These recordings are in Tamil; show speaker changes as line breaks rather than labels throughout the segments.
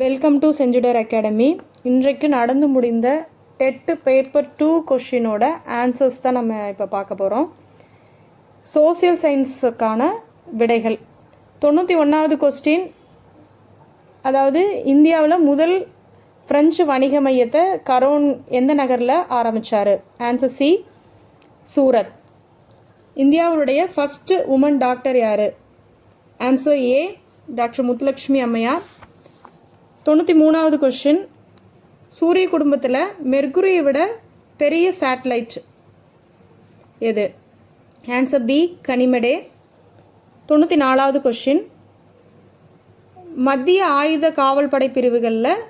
வெல்கம் டு செஞ்சுடர் அகாடமி இன்றைக்கு நடந்து முடிந்த டெட்டு பேப்பர் டூ கொஷினோட ஆன்சர்ஸ் தான் நம்ம இப்போ பார்க்க போகிறோம் சோசியல் சயின்ஸுக்கான விடைகள். தொண்ணூற்றி ஒன்றாவது கொஸ்டின் அதாவது இந்தியாவில் முதல் ஃப்ரெஞ்சு வணிக மையத்தை கரோன் எந்த நகரில் ஆரம்பித்தார் ஆன்சர் சி சூரத். இந்தியாவுடைய ஃபஸ்ட்டு உமன் டாக்டர் யார்? ஆன்சர் ஏ டாக்டர் முத்துலக்ஷ்மி அம்மையார். தொண்ணூற்றி மூணாவது கொஷின் சூரிய குடும்பத்தில் மெர்குரியை விட பெரிய சேட்டலைட் எது? Answer B Ganymede. தொண்ணூற்றி நாலாவது கொஷின் மத்திய ஆயுத காவல் படை பிரிவுகளில்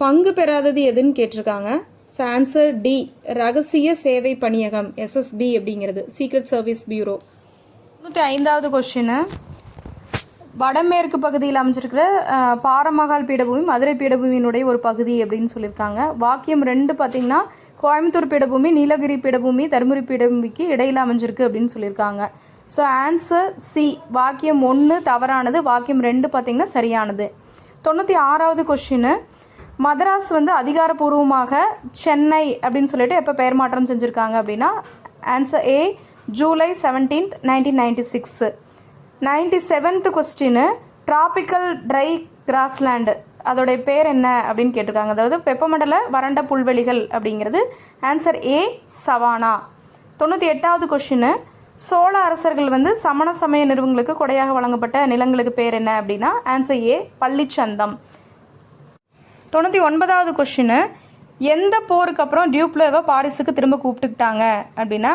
பங்கு பெறாதது எதுன்னு கேட்டிருக்காங்க. ஆன்சர் டி ரகசிய சேவை பணியகம் எஸ்எஸ்பி அப்படிங்கிறது சீக்ரெட் சர்வீஸ் பியூரோ தொண்ணூற்றி ஐந்தாவது கொஷினு வடமேற்கு பகுதியில் அமைஞ்சிருக்கிற பாரமகால் பீடபூமி மதுரை பீடபூமியினுடைய ஒரு பகுதி அப்படின்னு சொல்லியிருக்காங்க. வாக்கியம் ரெண்டு பார்த்தீங்கன்னா கோயம்புத்தூர் பீடபூமி நீலகிரி பீடபூமி தருமபுரி பீடபூமிக்கு இடையில் அமைஞ்சிருக்கு அப்படின்னு சொல்லியிருக்காங்க. ஸோ ஆன்சர் சி வாக்கியம் ஒன்று தவறானது வாக்கியம் ரெண்டு பார்த்திங்கன்னா சரியானது. தொண்ணூற்றி ஆறாவது கொஷின் மதராஸ் வந்து அதிகாரப்பூர்வமாக சென்னை அப்படின்னு சொல்லிட்டு எப்போ பெயர் மாற்றம் செஞ்சுருக்காங்க அப்படின்னா answer A July seventeenth nineteen ninety six ninety seventh question tropical dry grassland அதோடைய பேர் என்ன அப்படின்னு கேட்டிருக்காங்க. அதாவது வெப்பமண்டல வறண்ட புல்வெளிகள் அப்படிங்கிறது ஆன்சர் ஏ சவானா தொண்ணூற்றி எட்டாவது கொஷின் சோழ அரசர்கள் வந்து சமண சமய நிறுவனங்களுக்கு கொடையாக வழங்கப்பட்ட நிலங்களுக்கு பேர் என்ன அப்படின்னா ஆன்சர் ஏ பள்ளிச்சந்தம். தொண்ணூற்றி ஒன்பதாவது கொஷின் எந்த போருக்கு அப்புறம் டியூப்ளேவை பாரிஸுக்கு திரும்ப கூப்பிட்டுக்கிட்டாங்க அப்படின்னா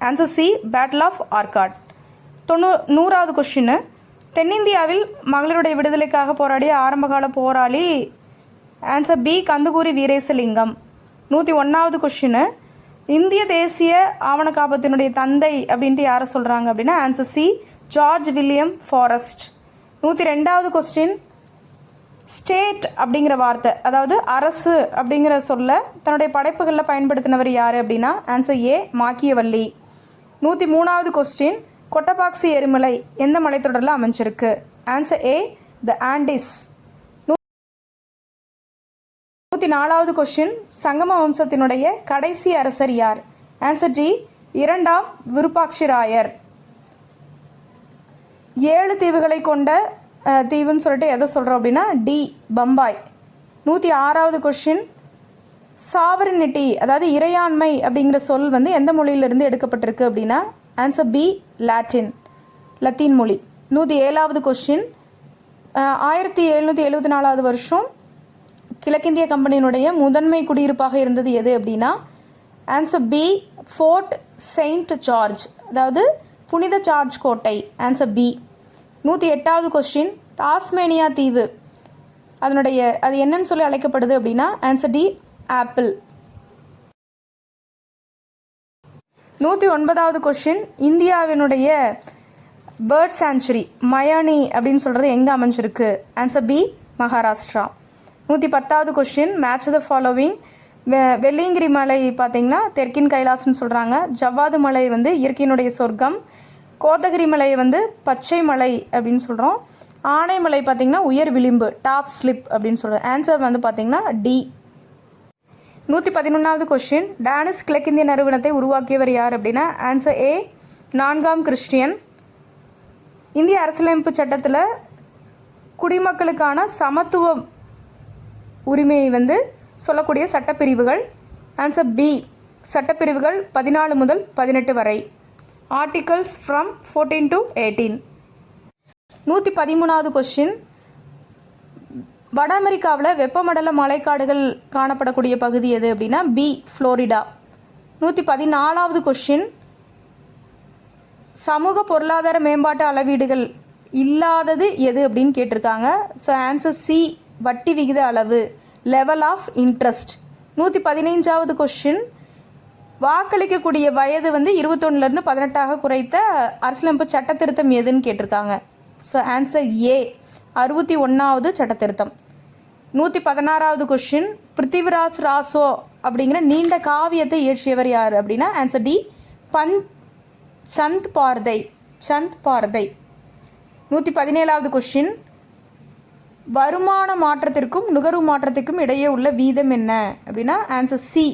answer C battle of Arcot தொண்ணூ நூறாவது கொஷின் தென்னிந்தியாவில் மகளிருடைய விடுதலைக்காக போராடிய ஆரம்பகால போராளி ஆன்சர் பி கந்துகூரி வீரேசலிங்கம். நூற்றி ஒன்றாவது கொஷின் இந்திய தேசிய ஆவண காப்பத்தினுடைய தந்தை அப்படின்ட்டு யாரை சொல்கிறாங்க அப்படின்னா answer C George William Forrest. நூற்றி ரெண்டாவது கொஸ்டின் ஸ்டேட் அப்படிங்கிற வார்த்தை அதாவது அரசு அப்படிங்கிற சொல்ல தன்னுடைய படைப்புகளில் பயன்படுத்தினவர் யார் அப்படின்னா ஆன்சர் ஏ மாக்கியவல்லி. நூற்றி மூணாவது கொஸ்டின் கொட்டபாக்சி எரிமலை எந்த மலைத்தொடரில் அமைஞ்சிருக்கு? ஆன்சர் ஏ த ஆண்டிஸ் நூற்றி நாலாவது கொஸ்டின் சங்கம வம்சத்தினுடைய கடைசி அரசர் யார்? ஆன்சர் டி இரண்டாம் விருப்பாட்சி ராயர் ஏழு தீவுகளை கொண்ட தீவுன்னு சொல்லிட்டு எதை சொல்கிறோம் அப்படின்னா டி பம்பாய். நூற்றி ஆறாவது கொஷின் சாவரினிட்டி அதாவது இறையாண்மை அப்படிங்கிற சொல் வந்து எந்த மொழியிலிருந்து எடுக்கப்பட்டிருக்கு அப்படின்னா ஆன்சர் பி லாட்டின் லத்தீன் மொழி. நூற்றி ஏழாவது கொஸ்டின் ஆயிரத்தி எழுநூற்றி எழுபத்தி நாலாவது வருஷம் கிழக்கிந்திய கம்பெனியினுடைய முதன்மை குடியிருப்பாக இருந்தது எது அப்படின்னா answer B Fort Saint George அதாவது புனித ஜார்ஜ் கோட்டை. ஆன்சர் பி நூற்றி எட்டாவது கொஸ்டின் டாஸ்மேனியா தீவு. அதனுடைய அது என்னன்னு சொல்லி அழைக்கப்படுது அப்படின்னா ஆன்சர் டி ஆப்பிள் நூற்றி ஒன்பதாவது கொஷின் இந்தியாவினுடைய பேர்ட் சேஞ்சுரி மயானி அப்படின்னு சொல்கிறது எங்கே அமைஞ்சிருக்கு? Answer B Maharashtra. நூற்றி பத்தாவது கொஷின் மேட்ச் த ஃபாலோவிங் வெ வெள்ளியங்கிரி மலை பார்த்திங்கன்னா தெற்கின் கைலாசம்னு சொல்கிறாங்க ஜவ்வாது மலை வந்து இயற்கையினுடைய சொர்க்கம். கோத்தகிரி மலை வந்து பச்சை மலை அப்படின்னு சொல்கிறோம் ஆனைமலை பார்த்திங்கன்னா உயர் விளிம்பு டாப் ஸ்லிப் அப்படின்னு சொல்கிறோம் ஆன்சர் வந்து பார்த்திங்கன்னா டி நூற்றி பதினொன்றாவது கொஸ்டின் டானிஸ் கிழக்கிந்திய நிறுவனத்தை உருவாக்கியவர் யார் அப்படின்னா ஆன்சர் ஏ நான்காம் கிறிஸ்டியன். இந்திய அரசியலமைப்பு சட்டத்தில் குடிமக்களுக்கான சமத்துவ உரிமையை வந்து சொல்லக்கூடிய சட்டப்பிரிவுகள் ஆன்சர் பி சட்டப்பிரிவுகள் பதினாலு முதல் பதினெட்டு வரை. Articles from fourteen to eighteen நூற்றி பதிமூணாவது கொஸ்டின் வட அமெரிக்காவில் வெப்பமண்டல மலைக்காடுகள் காணப்படக்கூடிய பகுதி எது அப்படின்னா பி ஃப்ளோரிடா நூற்றி பதினாலாவது கொஷின் சமூக பொருளாதார மேம்பாட்டு அளவீடுகள் இல்லாதது எது அப்படின்னு கேட்டிருக்காங்க. ஸோ ஆன்சர் சி வட்டி விகித அளவு லெவல் ஆஃப் இன்ட்ரெஸ்ட் நூற்றி பதினைஞ்சாவது கொஷின் வாக்களிக்கக்கூடிய வயது வந்து இருபத்தொன்னுலேருந்து பதினெட்டாக குறைத்த அரசியலமைப்பு சட்ட திருத்தம் எதுன்னு கேட்டிருக்காங்க. ஸோ ஆன்சர் ஏ அறுபத்தி ஒன்றாவது சட்ட திருத்தம் நூற்றி பதினாறாவது கொஷின் பிருத்திவிராஜ் ராசோ அப்படிங்கிற நீண்ட காவியத்தை இயற்றியவர் யார் அப்படின்னா ஆன்சர் டி பந்த் சந்த் பார்தை. சந்த் பார்தை. நூற்றி பதினேழாவது கொஷின் வருமான மாற்றத்திற்கும் நுகர்வு மாற்றத்திற்கும் இடையே உள்ள வீதம் என்ன அப்படின்னா ஆன்சர் சி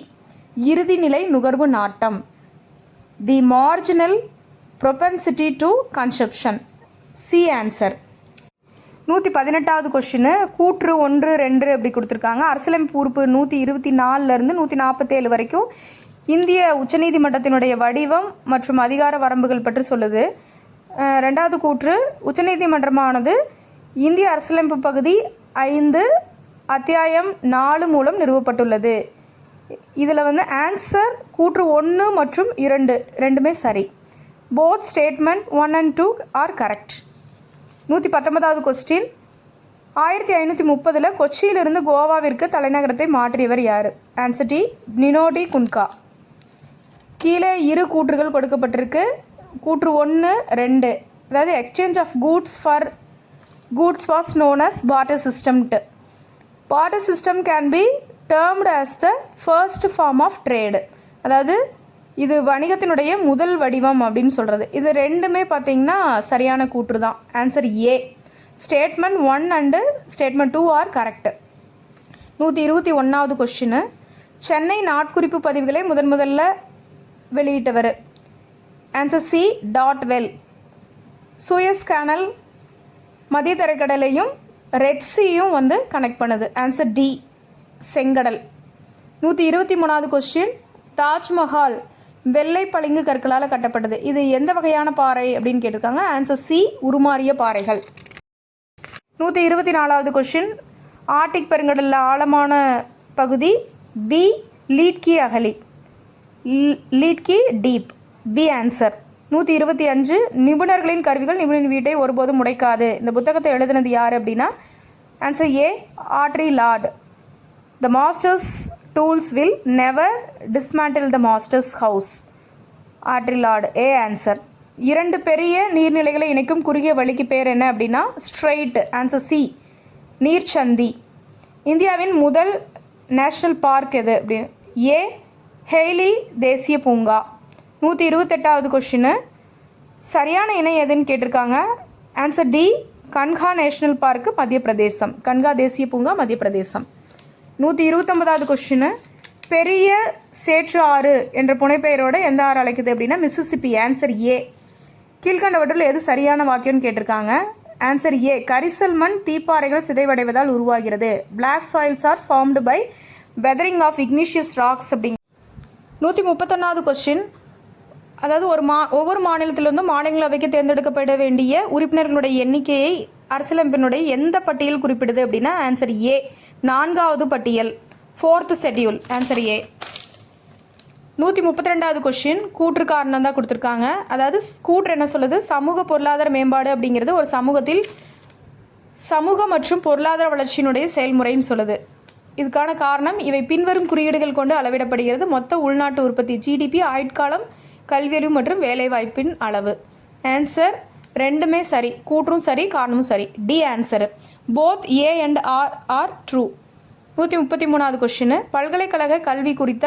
இறுதிநிலை நுகர்வு நாட்டம். The marginal propensity to consumption C answer நூற்றி பதினெட்டாவது கொஷினு கூற்று ஒன்று ரெண்டு அப்படி கொடுத்துருக்காங்க. அரசியலமைப்பு உறுப்பு நூற்றி இருபத்தி நாலுலேருந்து நூற்றி நாற்பத்தேழு வரைக்கும் இந்திய உச்சநீதிமன்றத்தினுடைய வடிவம் மற்றும் அதிகார வரம்புகள் பற்றி சொல்லுது. ரெண்டாவது கூற்று உச்சநீதிமன்றமானது இந்திய அரசியலமைப்பு பகுதி ஐந்து அத்தியாயம் நாலு மூலம் நிறுவப்பட்டுள்ளது. இதில் வந்து ஆன்சர் கூற்று ஒன்று மற்றும் இரண்டு ரெண்டுமே சரி. Both statement one and two are correct நூற்றி பத்தொன்பதாவது கொஸ்டின் ஆயிரத்தி ஐநூற்றி முப்பதில் கொச்சியிலிருந்து கோவாவிற்கு தலைநகரத்தை மாற்றியவர் யார்? ஆன்சர் டி நினோடி குன்கா கீழே இரு கூற்றுகள் கொடுக்கப்பட்டிருக்கு. கூற்று ஒன்று ரெண்டு. அதாவது exchange of goods for goods was known as barter சிஸ்டம்ட்டு barter system can be termed as the first form of trade அதாவது இது வணிகத்தினுடைய முதல் வடிவம் அப்படின்னு சொல்கிறது இது ரெண்டுமே பார்த்தீங்கன்னா சரியான கூற்று தான். Answer A statement one and statement two are correct நூற்றி இருபத்தி ஒன்றாவது கொஷினு சென்னை நாட்குறிப்பு பதிவுகளை முதன் முதல்ல வெளியிட்டவர். Answer C dot well Suez canal மதிய தரைக்கடலையும் ரெட் சீயும் வந்து கனெக்ட் பண்ணுது. ஆன்சர் டி செங்கடல். நூற்றி இருபத்தி மூணாவது கொஸ்டின் தாஜ்மஹால் வெள்ளை பளிங்கு கற்களால் கட்டப்பட்டது. இது எந்த வகையான பாறை அப்படின்னு கேட்டிருக்காங்க? ஆன்சர் சி உருமாறிய பாறைகள். நூற்றி இருபத்தி நாலாவது கொஷின் ஆர்டிக் பெருங்கடலில் ஆழமான பகுதி பி லீட்கி அகலி. லீட்கி டீப் பி ஆன்சர் நூற்றி இருபத்தி அஞ்சு நிபுணர்களின் கருவிகள் நிபுணரின் வீட்டை ஒருபோதும் உடைக்காது. இந்த புத்தகத்தை எழுதினது யார் அப்படின்னா? Answer A Audre Lorde the master's tools will never dismantle the master's house Audre A answer இரண்டு பெரிய நீர்நிலைகளை இணைக்கும் குறுகிய வழிக்கு பேர் என்ன அப்படின்னா ஸ்ட்ரெயிட் ஆன்சர் சி நீர்ச்சந்தி. இந்தியாவின் முதல் நேஷ்னல் பார்க் எது அப்படி? ஏ ஹெய்லி தேசிய பூங்கா. நூற்றி இருபத்தெட்டாவது கொஷினு சரியான இணை எதுன்னு கேட்டிருக்காங்க. Answer D Kanha national park மத்திய பிரதேசம். கன்ஹா தேசிய பூங்கா மத்திய பிரதேசம். நூற்றி இருபத்தொம்பதாவது கொஷினு பெரிய சேற்று ஆறு என்ற புனைப்பெயரோட எந்த ஆறு அழைக்குது அப்படின்னா மிசிசிப்பி ஆன்சர் ஏ கீழ்கண்டவற்றில் எது சரியான வாக்கியம்னு கேட்டிருக்காங்க? ஆன்சர் ஏ கரிசல் மண் தீப்பாறைகள் சிதைவடைவதால் உருவாகிறது. Black soils are formed by weathering of igneous rocks அப்படிங்க நூற்றி முப்பத்தொன்னாவது கொஸ்டின் அதாவது ஒரு மா ஒவ்வொரு மாநிலத்திலிருந்தும் மாநிலங்களவைக்கு தேர்ந்தெடுக்கப்பட வேண்டிய உறுப்பினர்களுடைய எண்ணிக்கையை அரசியலமைப்பினுடைய எந்த பட்டியல் குறிப்பிடுது அப்படின்னா ஆன்சர் ஏ நான்காவது பட்டியல் ஃபோர்த்து ஷெட்யூல் ஆன்சர் ஏ நூற்றி முப்பத்தி ரெண்டாவது கொஷின் கூற்று காரணம் தான் கொடுத்துருக்காங்க. அதாவது கூற்று என்ன சொல்லுது? சமூக பொருளாதார மேம்பாடு அப்படிங்கிறது ஒரு சமூகத்தில் சமூக மற்றும் பொருளாதார வளர்ச்சியினுடைய செயல்முறைன்னு சொல்லுது. இதுக்கான காரணம் இவை பின்வரும் குறியீடுகள் கொண்டு அளவிடப்படுகிறது. மொத்த உள்நாட்டு உற்பத்தி ஜிடிபி ஆயுட்காலம் கல்வியறிவு மற்றும் வேலைவாய்ப்பின் அளவு. ஆன்சர் ரெண்டுமே சரி கூற்றும் சரி காரணமும் சரி. D answer both A and R are true நூற்றி முப்பத்தி மூணாவது கொஷின் பல்கலைக்கழக கல்வி குறித்த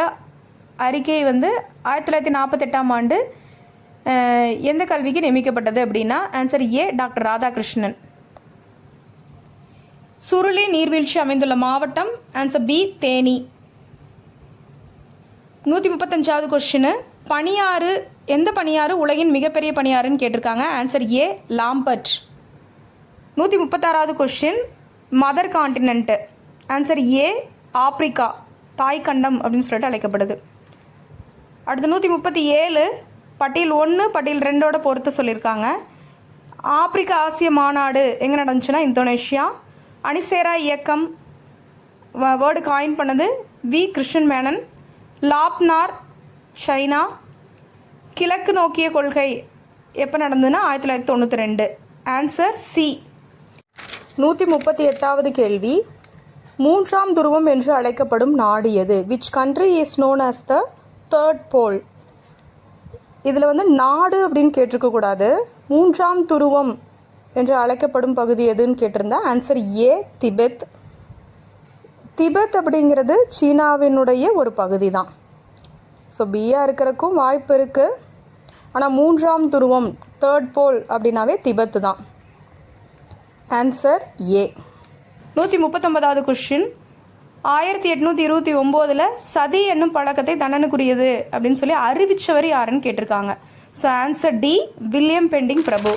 அறிக்கை வந்து ஆயிரத்தி தொள்ளாயிரத்தி நாற்பத்தெட்டாம் ஆண்டு எந்த கல்விக்கு நியமிக்கப்பட்டது அப்படின்னா answer A doctor Radhakrishnan. Suruli நீர்வீழ்ச்சி அமைந்துள்ள மாவட்டம் ஆன்சர் பி தேனி. நூற்றி முப்பத்தஞ்சாவது கொஷினு பனியாறு எந்த பணியாறு உலகின் மிகப்பெரிய பணியாறுன்னு கேட்டிருக்காங்க? ஆன்சர் ஏ லாம்பர்ட் நூற்றி முப்பத்தாறாவது question mother continent answer A Africa தாய் கண்டம் அப்படின்னு சொல்லிட்டு அழைக்கப்படுது. அடுத்து நூற்றி முப்பத்தி ஏழு பட்டியல் ஒன்று பட்டியல் ரெண்டோட பொறுத்து சொல்லியிருக்காங்க. ஆப்பிரிக்க ஆசிய மாநாடு எங்கே நடந்துச்சுன்னா இந்தோனேஷியா. அணிசேரா இயக்கம் வேர்டு காயின் பண்ணது V. Krishna Menon Lop Nur China. கிழக்கு நோக்கிய கொள்கை எப்போ நடந்ததுன்னா ஆயிரத்தி தொள்ளாயிரத்தி தொண்ணூற்றி ரெண்டு. ஆன்சர் சி நூற்றி முப்பத்தி எட்டாவது கேள்வி. மூன்றாம் துருவம் என்று அழைக்கப்படும் நாடு எது? Which country is known as the third pole இதில் வந்து நாடு அப்படின்னு கேட்டிருக்கக்கூடாது மூன்றாம் துருவம் என்று அழைக்கப்படும் பகுதி எதுன்னு கேட்டிருந்தா ஆன்சர் ஏ திபெத். திபெத் அப்படிங்கிறது சீனாவினுடைய ஒரு பகுதி தான் ஸோ பியாக இருக்கிறக்கும் வாய்ப்பு இருக்குது ஆனால் மூன்றாம் துருவம் தேர்ட் போல் அப்படின்னாவே திபத்து தான். ஆன்சர் ஏ நூற்றி முப்பத்தொன்பதாவது கொஷின் ஆயிரத்தி எட்நூற்றி இருபத்தி ஒம்போதில் சதி என்னும் பழக்கத்தை தண்டனுக்குரியது அப்படின்னு சொல்லி அறிவிச்சவர் யாருன்னு கேட்டிருக்காங்க. So answer D William Bentinck பிரபு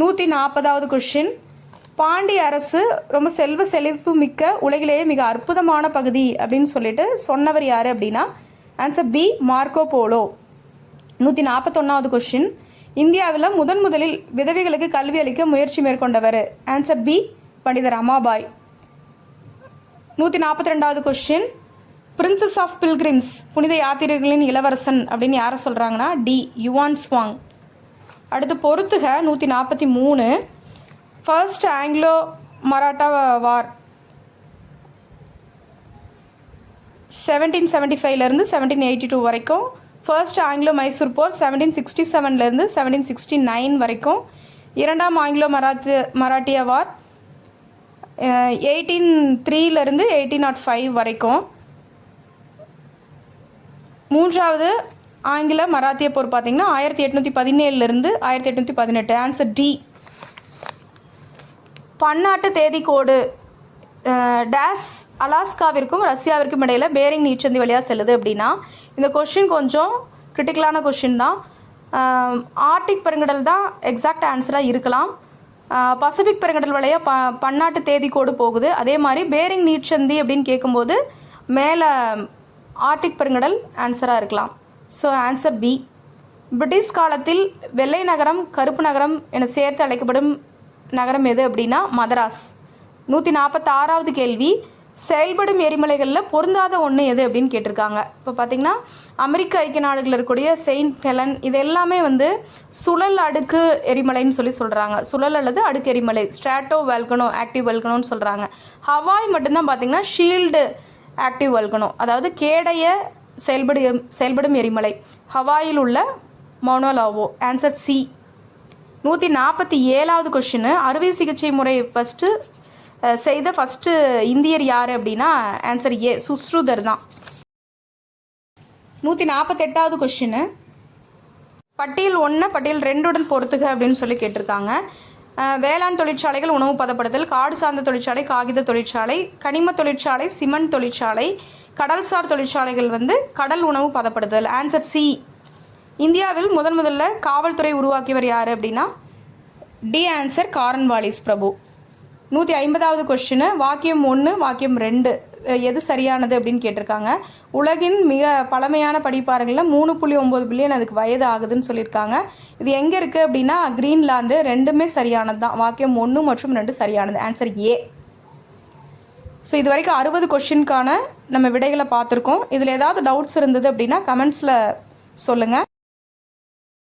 நூற்றி நாற்பதாவது கொஷின் பாண்டி அரசு ரொம்ப செல்வ செழிப்பு மிக்க உலகிலேயே மிக அற்புதமான பகுதி அப்படின்னு சொல்லிட்டு சொன்னவர் யார் அப்படின்னா ஆன்சர் பி மார்க்கோ போலோ நூற்றி நாற்பத்தொன்னாவது கொஷின் இந்தியாவில் முதன் முதலில் விதவைகளுக்கு கல்வி அளிக்க முயற்சி மேற்கொண்டவர். ஆன்சர் பி பண்டிதர் ரமாபாய் நூற்றி நாற்பத்தி ரெண்டாவது கொஷின் பிரின்சஸ் ஆஃப் பில்கிரிம்ஸ் புனித யாத்திரைகளின் இளவரசன் அப்படின்னு யாரை சொல்கிறாங்கன்னா டி யுவான் ஸ்வாங் அடுத்து பொறுத்துக நூற்றி நாற்பத்தி மூணு. First Anglo Maratha war seventeen seventy ஃபைவ்லேருந்து செவன்டீன் எயிட்டி டூ வரைக்கும். ஃபர்ஸ்ட் ஆங்கிலோ மைசூர் போர் செவன்டீன் சிக்ஸ்டி செவன்லேருந்து செவன்டீன் சிக்ஸ்டி நைன் வரைக்கும். இரண்டாம் ஆங்கிலோ மராத்தி மராட்டிய வார் எயிட்டீன் த்ரீலேருந்து எயிட்டீன் நாட் ஃபைவ் வரைக்கும். மூன்றாவது ஆங்கில மராத்திய போர் பார்த்திங்கன்னா ஆயிரத்தி எட்நூற்றி பதினேழுலேருந்து ஆயிரத்தி எட்நூற்றி பதினெட்டு. ஆன்சர் டி பன்னாட்டு தேதி கோடு டேஸ் அலாஸ்காவிற்கும் ரஷ்யாவிற்கும் இடையில் பேரிங் நீச்சந்தி வழியாக செல்லுது அப்படின்னா இந்த கொஷின் கொஞ்சம் கிரிட்டிக்கலான கொஷின் தான். ஆர்டிக் பெருங்கடல் தான் எக்ஸாக்ட் ஆன்சராக இருக்கலாம். பசிபிக் பெருங்கடல் வழியாக ப பன்னாட்டு தேதி கோடு போகுது. அதே மாதிரி பேரிங் நீர்ச்சந்தி அப்படின்னு கேட்கும்போது மேலே ஆர்டிக் பெருங்கடல் ஆன்சராக இருக்கலாம். ஸோ ஆன்சர் பி பிரிட்டிஷ் காலத்தில் வெள்ளை நகரம் கருப்பு நகரம் என சேர்த்து அழைக்கப்படும் நகரம் எது அப்படின்னா மதராஸ் நூற்றி நாற்பத்தாறாவது கேள்வி. செயல்படும் எரிமலைகளில் பொருந்தாத ஒன்று எது அப்படின்னு கேட்டிருக்காங்க. இப்போ பார்த்தீங்கன்னா அமெரிக்க ஐக்கிய நாடுகளில் இருக்கக்கூடிய செயின்ட் ஹெலன் இது எல்லாமே வந்து சுழல் அடுக்கு எரிமலைன்னு சொல்லி சொல்கிறாங்க சுழல் அல்லது அடுக்கு எரிமலை ஸ்ட்ராட்டோ வெல்கனோ ஆக்டிவ் வெல்கனோன்னு சொல்கிறாங்க ஹவாய் மட்டும்தான் பார்த்திங்கன்னா ஷீல்டு ஆக்டிவ் வெல்கனோ அதாவது கேடைய செயல்படும் செயல்படும் எரிமலை. ஹவாயில் உள்ள மோனோலாவோ ஆன்சர் சி. நூற்றி நாற்பத்தி ஏழாவது கொஷின் அறுவை சிகிச்சை முறை ஃபஸ்ட்டு செய்த ஃபஸ்ட்டு இந்தியர் யார் அப்படின்னா ஆன்சர் ஏ சுஸ்ருதர் தான். நூற்றி நாற்பத்தெட்டாவது கொஷின் பட்டியல் ஒன்று பட்டியல் ரெண்டுடன் பொறுத்துக அப்படின்னு சொல்லி கேட்டிருக்காங்க. வேளாண் தொழிற்சாலைகள் உணவு பதப்படுத்தல் காடு சார்ந்த தொழிற்சாலை காகித தொழிற்சாலை கனிம தொழிற்சாலை சிமெண்ட் தொழிற்சாலை கடல்சார் தொழிற்சாலைகள் வந்து கடல் உணவு பதப்படுத்தல். ஆன்சர் சி இந்தியாவில் முதன் முதல்ல காவல்துறை உருவாக்கியவர் யார் அப்படின்னா டி ஆன்சர் காரன் வாலிஸ் பிரபு. நூற்றி ஐம்பதாவது கொஷினு வாக்கியம் ஒன்று வாக்கியம் ரெண்டு. எது சரியானது அப்படின்னு கேட்டிருக்காங்க. உலகின் மிக பழமையான படிப்பாறைகளில் மூணு புள்ளி ஒம்பது பில்லியன் அதுக்கு வயது ஆகுதுன்னு சொல்லியிருக்காங்க. இது எங்கே இருக்குது அப்படின்னா கிரீன்லாந்து ரெண்டுமே சரியானது தான். வாக்கியம் ஒன்று மற்றும் ரெண்டு சரியானது. ஆன்சர் ஏ ஸோ இது வரைக்கும் அறுபது கொஷினுக்கான நம்ம விடைகளை பார்த்துருக்கோம். இதில் ஏதாவது டவுட்ஸ் இருந்தது அப்படின்னா கமெண்ட்ஸில் சொல்லுங்கள்